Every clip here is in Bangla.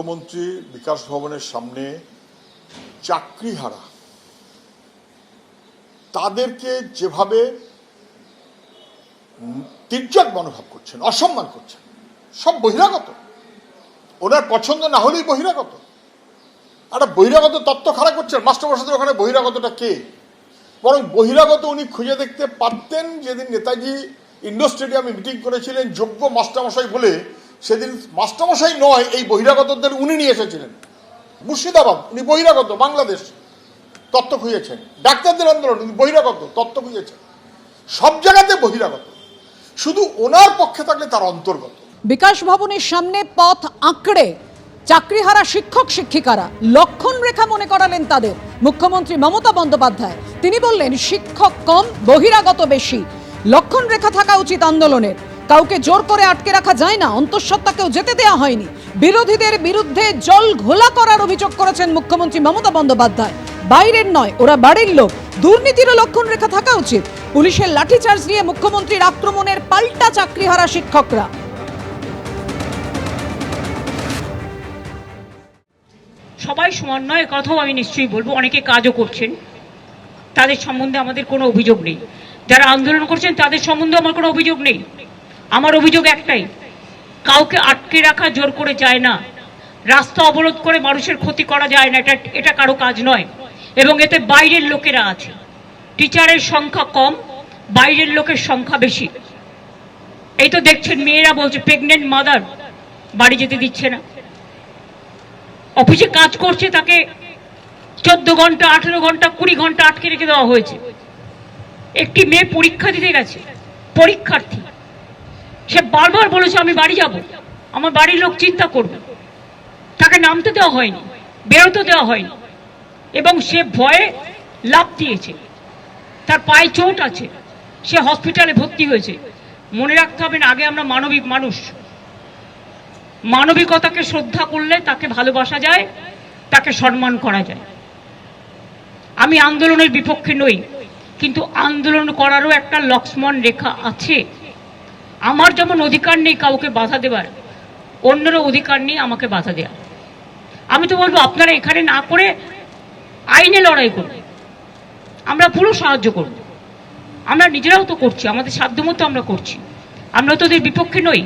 মুখ্যমন্ত্রী বিকাশ ভবনের সামনে চাকরিহারা। তাদেরকে যেভাবে তির্যক মনোভাব করছেন, অসম্মান করছেন, সব বহিরাগত। ওনার পছন্দ না হলেই বহিরাগত। একটা বহিরাগত তত্ত্ব খারাপ করছেন মাস্টারমশাইদের ওখানে বহিরাগতটা কে? বরং বহিরাগত উনি খুঁজে দেখতে পারতেন, যেদিন নেতাজি ইন্ডোর স্টেডিয়ামে মিটিং করেছিলেন, যোগ্য মাস্টারমশাই বলে সেদিন মাস্টারমশাই নয়, এই বহিরাগতদের উনি নিয়ে এসেছিলেন। মুর্শিদাবাদ, উনি বহিরাগত, বাংলাদেশ, তত্ত্ব খুঁজেছেন। ডাক্তারদের আন্দোলন, উনি বহিরাগত, তত্ত্ব খুঁজেছেন। সব জায়গাতে বহিরাগত। শুধু ওনার পক্ষে থাকলে তার অন্তর্গত। বিকাশ ভবনের সামনে পথ আঁকড়ে চাকরিহারা শিক্ষক, শিক্ষিকারা লক্ষণ রেখা মনে করালেন তাদের। মুখ্যমন্ত্রী মমতা বন্দ্যোপাধ্যায়, তিনি বললেন, শিক্ষক কম, বহিরাগত বেশি। লক্ষণ রেখা থাকা উচিত আন্দোলনের। কাউকে জোর করে আটকে রাখা যায় না, অন্তঃসত্ত্বাকেও যেতে দেওয়া হয়নি। বিরোধীদের বিরুদ্ধে জল ঘোলা করার অভিযোগ করেছেন মুখ্যমন্ত্রী মমতা বন্দ্যোপাধ্যায়। বাইরের নয়, ওরা বাড়ির লোক। দুর্নীতিরও লক্ষণ রেখা থাকা উচিত। পুলিশের লাঠিচার্জ নিয়ে মুখ্যমন্ত্রীর আক্রমণের পাল্টা চাকরিহারা শিক্ষকরা। সবাই সমান নয় কথাও আমি নিশ্চয়ই বলব, অনেকে কাজও করছেন। তাদের সম্বন্ধে আমাদের কোনো অভিযোগ নেই। যারা আন্দোলন করছেন, তাদের সম্বন্ধে আমার কোনো অভিযোগ নেই। আমার অভিযোগ একটাই, কাউকে আটকে রাখা জোর করে যায় না। রাস্তা অবরোধ করে মানুষের ক্ষতি করা যায় না, এটা এটা কারও কাজ নয়। এবং এতে বাইরের লোকেরা আছে। টিচারের সংখ্যা কম, বাইরের লোকের সংখ্যা বেশি। এই তো দেখছেন, মেয়েরা বলছে প্রেগনেন্ট মাদার বাড়ি যেতে দিচ্ছে না। অফিসে কাজ করছে তাকে চোদ্দ ঘণ্টা, আঠেরো ঘণ্টা, কুড়ি ঘণ্টা আটকে রেখে দেওয়া হয়েছে। একটি মেয়ে পরীক্ষা দিতে গেছে, পরীক্ষার্থী। সে বারবার বলেছে, আমি বাড়ি যাব। আমার বাড়ির লোক চিন্তা করবে। তাকে নামতে দেওয়া হয়নি, বেরোতে দেওয়া হয়নি। এবং সে ভয়ে লাভ দিয়েছে। তার পায়ে চোট আছে। সে হসপিটালে ভর্তি হয়েছে। মনে রাখতে হবে আগে আমরা মানবিক মানুষ। মানবিকতাকে শ্রদ্ধা করলে তাকে ভালোবাসা যায়, তাকে সম্মান করা যায়। আমি আন্দোলনের বিপক্ষে নই, কিন্তু আন্দোলন করারও একটা লক্ষ্মণ রেখা আছে। আমার যেমন অধিকার নেই কাউকে বাধা দেবার, অন্যেরও অধিকার নেই আমাকে বাধা দেওয়া আমি তো বলব, আপনারা এখানে না করে আইনে লড়াই করুন। আমরা পুরো সাহায্য করব। আমরা নিজেরাও তো করছি, আমাদের সাধ্যমতো আমরা করছি। আমরা তো ওদের বিপক্ষে নই,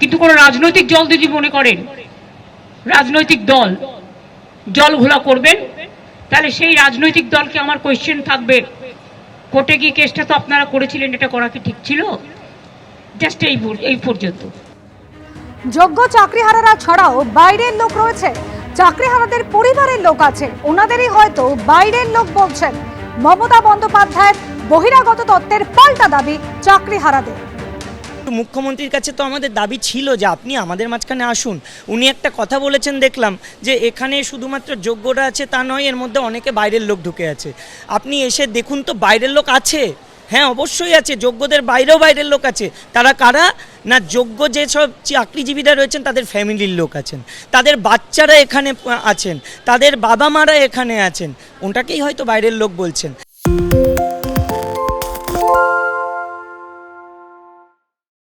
কিন্তু কোনো রাজনৈতিক দল যদি মনে করেন, রাজনৈতিক দল, জল ঘোলা করবেন, তাহলে সেই রাজনৈতিক দলকে আমার কোয়েশ্চেন থাকবে, কোর্টে গিয়ে কেসটা তো আপনারা করেছিলেন, এটা করা কি ঠিক ছিল? জাস্ট এই এই পর্যন্ত। যোগ্য চাকরিহারারা ছাড়াও বাইরের লোক রয়েছে। চাকরিহারাদের পরিবারের লোক আছে। ওনাদেরই হয়তো বাইরের লোক বলছেন। মমতা বন্দ্যোপাধ্যায়ের বহিরাগত তত্ত্বের পাল্টা দাবি চাকরিহারাদের। তো মুখ্যমন্ত্রীর কাছে তো আমাদের দাবি ছিল যে আপনি আমাদের মাঝখানে আসুন। উনি একটা কথা বলেছেন দেখলাম যে এখানে শুধুমাত্র যোগ্যরা আছে তা নয় এর মধ্যে অনেকে বাইরের লোক ঢুকে আছে। আপনি এসে দেখুন তো বাইরের লোক আছে। হ্যাঁ অবশ্যই আছে, যোগ্যদের বাইরেও বাইরের লোক আছে। তারা কারা? না, যোগ্য যেসব চাকরিজীবীরা রয়েছেন, তাদের ফ্যামিলির লোক আছেন। তাদের বাচ্চারা এখানে আছেন। তাদের বাবা মারা এখানে আছেন। ওটাকেই হয়তো বাইরের লোক বলছেন।